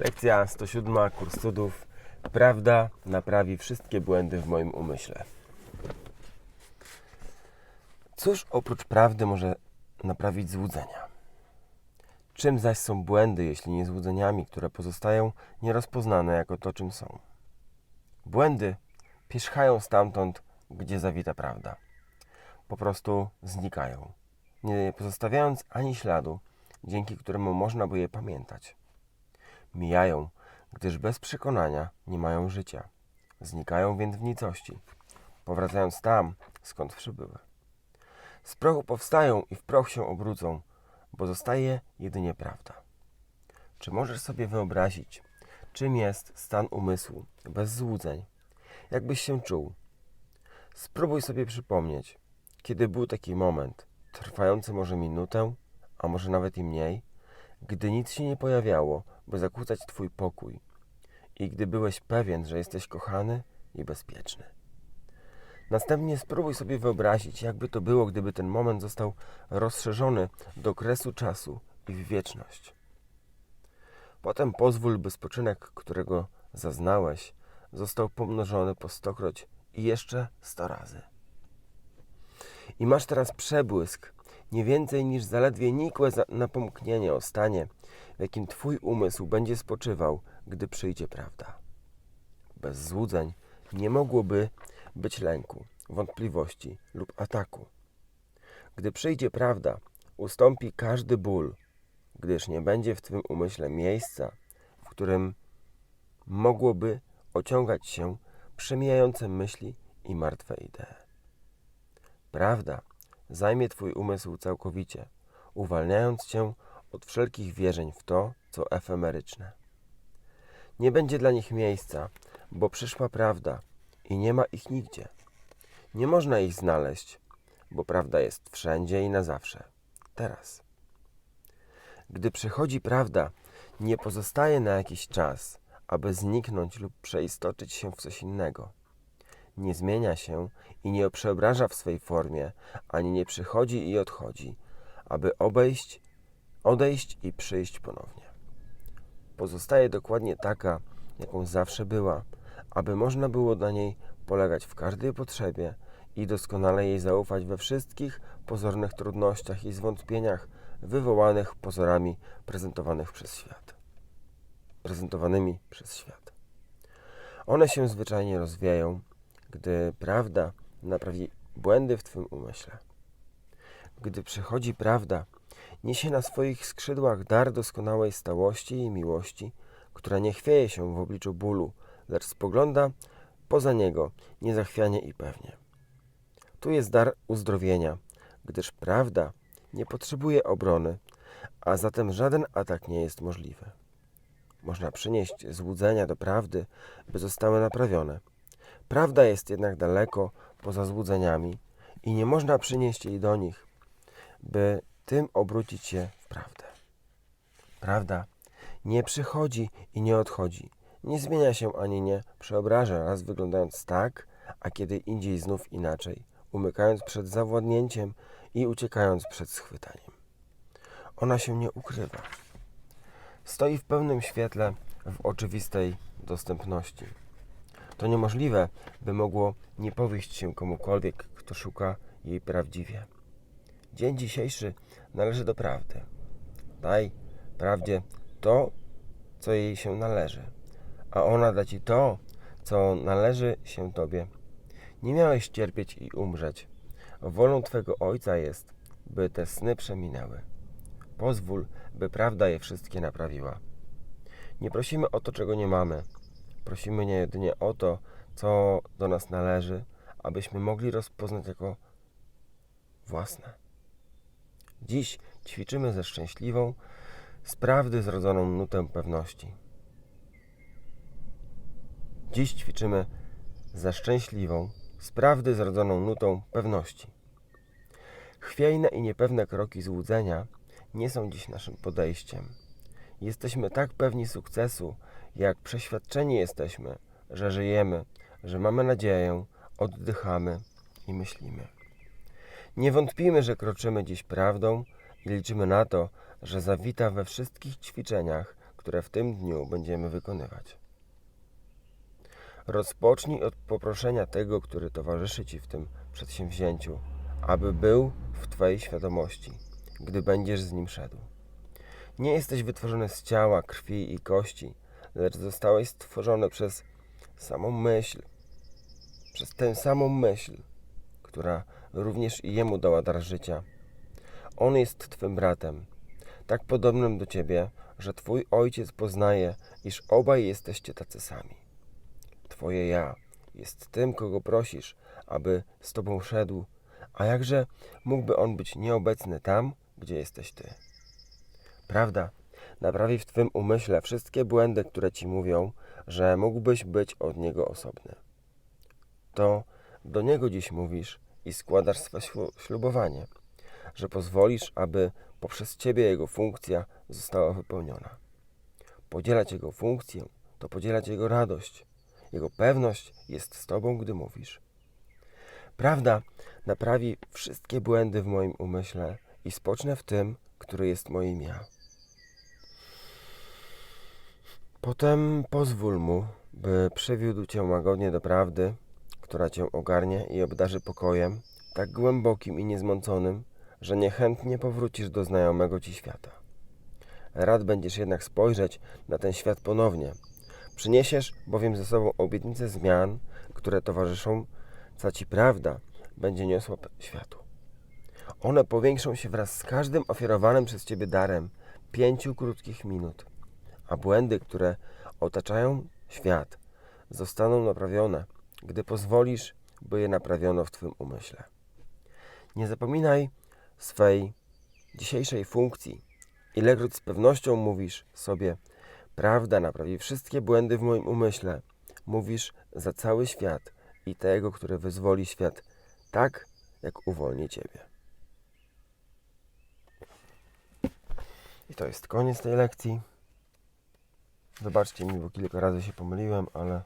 Lekcja 107, kurs cudów. Prawda naprawi wszystkie błędy w moim umyśle. Cóż oprócz prawdy może naprawić złudzenia? Czym zaś są błędy, jeśli nie złudzeniami, które pozostają nierozpoznane jako to, czym są? Błędy pierzchają stamtąd, gdzie zawita prawda. Po prostu znikają, nie pozostawiając ani śladu, dzięki któremu można by je pamiętać. Mijają, gdyż bez przekonania nie mają życia. Znikają więc w nicości, powracając tam, skąd przybyły. Z prochu powstają i w proch się obrócą, bo zostaje jedynie prawda. Czy możesz sobie wyobrazić, czym jest stan umysłu bez złudzeń? Jakbyś się czuł? Spróbuj sobie przypomnieć, kiedy był taki moment, trwający może minutę, a może nawet i mniej, gdy nic się nie pojawiało, by zakłócać Twój pokój i gdy byłeś pewien, że jesteś kochany i bezpieczny. Następnie spróbuj sobie wyobrazić, jakby to było, gdyby ten moment został rozszerzony do kresu czasu i w wieczność. Potem pozwól, by spoczynek, którego zaznałeś, został pomnożony po stokroć i jeszcze sto razy. I masz teraz przebłysk, nie więcej niż zaledwie nikłe napomknienie o stanie, w jakim Twój umysł będzie spoczywał, gdy przyjdzie prawda. Bez złudzeń nie mogłoby być lęku, wątpliwości lub ataku. Gdy przyjdzie prawda, ustąpi każdy ból, gdyż nie będzie w Twym umyśle miejsca, w którym mogłoby ociągać się przemijające myśli i martwe idee. Prawda zajmie Twój umysł całkowicie, uwalniając Cię od wszelkich wierzeń w to, co efemeryczne. Nie będzie dla nich miejsca, bo przyszła prawda i nie ma ich nigdzie. Nie można ich znaleźć, bo prawda jest wszędzie i na zawsze, teraz. Gdy przychodzi prawda, nie pozostaje na jakiś czas, aby zniknąć lub przeistoczyć się w coś innego. Nie zmienia się i nie przeobraża w swej formie, ani nie przychodzi i odchodzi, aby obejść, odejść i przyjść ponownie. Pozostaje dokładnie taka, jaką zawsze była, aby można było na niej polegać w każdej potrzebie i doskonale jej zaufać we wszystkich pozornych trudnościach i zwątpieniach wywołanych pozorami prezentowanych przez świat. Prezentowanymi przez świat. One się zwyczajnie rozwijają, gdy prawda naprawi błędy w Twym umyśle. Gdy przychodzi prawda, niesie na swoich skrzydłach dar doskonałej stałości i miłości, która nie chwieje się w obliczu bólu, lecz spogląda poza niego niezachwianie i pewnie. Tu jest dar uzdrowienia, gdyż prawda nie potrzebuje obrony, a zatem żaden atak nie jest możliwy. Można przynieść złudzenia do prawdy, by zostały naprawione. Prawda jest jednak daleko poza złudzeniami i nie można przynieść jej do nich, by tym obrócić się w prawdę. Prawda nie przychodzi i nie odchodzi, nie zmienia się ani nie przeobraża, raz wyglądając tak, a kiedy indziej znów inaczej, umykając przed zawładnięciem i uciekając przed schwytaniem. Ona się nie ukrywa. Stoi w pełnym świetle w oczywistej dostępności. To niemożliwe, by mogło nie powieść się komukolwiek, kto szuka jej prawdziwie. Dzień dzisiejszy należy do prawdy. Daj prawdzie to, co jej się należy, a ona da ci to, co należy się tobie. Nie miałeś cierpieć i umrzeć. Wolą Twego Ojca jest, by te sny przeminęły. Pozwól, by prawda je wszystkie naprawiła. Nie prosimy o to, czego nie mamy. Prosimy nie jedynie o to, co do nas należy, abyśmy mogli rozpoznać jako własne. Dziś ćwiczymy ze szczęśliwą, z prawdy zrodzoną nutę pewności. Dziś ćwiczymy ze szczęśliwą, z prawdy zrodzoną nutą pewności. Chwiejne i niepewne kroki złudzenia nie są dziś naszym podejściem. Jesteśmy tak pewni sukcesu, jak przeświadczeni jesteśmy, że żyjemy, że mamy nadzieję, oddychamy i myślimy. Nie wątpimy, że kroczymy dziś prawdą i liczymy na to, że zawita we wszystkich ćwiczeniach, które w tym dniu będziemy wykonywać. Rozpocznij od poproszenia tego, który towarzyszy Ci w tym przedsięwzięciu, aby był w Twojej świadomości, gdy będziesz z nim szedł. Nie jesteś wytworzony z ciała, krwi i kości, lecz zostałeś stworzony przez samą myśl, przez tę samą myśl, która również i jemu dała dar życia. On jest Twym bratem, tak podobnym do Ciebie, że Twój ojciec poznaje, iż obaj jesteście tacy sami. Twoje ja jest tym, kogo prosisz, aby z Tobą szedł, a jakże mógłby on być nieobecny tam, gdzie jesteś Ty? Prawda naprawi w Twym umyśle wszystkie błędy, które Ci mówią, że mógłbyś być od Niego osobny. To do Niego dziś mówisz i składasz swe ślu- ślubowanie, że pozwolisz, aby poprzez Ciebie Jego funkcja została wypełniona. Podzielać Jego funkcję to podzielać Jego radość. Jego pewność jest z Tobą, gdy mówisz. Prawda naprawi wszystkie błędy w moim umyśle i spocznę w tym, który jest moim ja. Potem pozwól mu, by przywiódł cię łagodnie do prawdy, która cię ogarnie i obdarzy pokojem, tak głębokim i niezmąconym, że niechętnie powrócisz do znajomego ci świata. Rad będziesz jednak spojrzeć na ten świat ponownie. Przyniesiesz bowiem ze sobą obietnice zmian, które towarzyszą, co ci prawda będzie niosła światu. One powiększą się wraz z każdym ofiarowanym przez ciebie darem pięciu krótkich minut, a błędy, które otaczają świat, zostaną naprawione, gdy pozwolisz, by je naprawiono w Twym umyśle. Nie zapominaj swej dzisiejszej funkcji. Ilekroć z pewnością mówisz sobie, prawda naprawi wszystkie błędy w moim umyśle, mówisz za cały świat i tego, który wyzwoli świat tak, jak uwolni Ciebie. I to jest koniec tej lekcji. Wybaczcie mi, bo kilka razy się pomyliłem, ale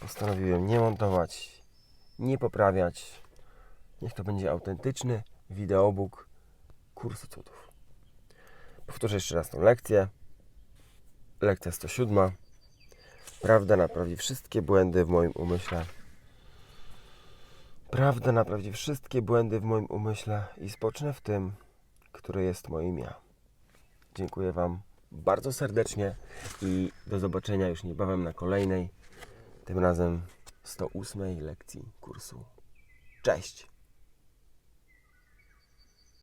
postanowiłem nie montować, nie poprawiać. Niech to będzie autentyczny wideobook kursu cudów. Powtórzę jeszcze raz tą lekcję. Lekcja 107. Prawda naprawi wszystkie błędy w moim umyśle. Prawda naprawi wszystkie błędy w moim umyśle i spocznę w tym, który jest moim ja. Dziękuję Wam bardzo serdecznie i do zobaczenia już niebawem na kolejnej, tym razem 108 lekcji kursu. Cześć!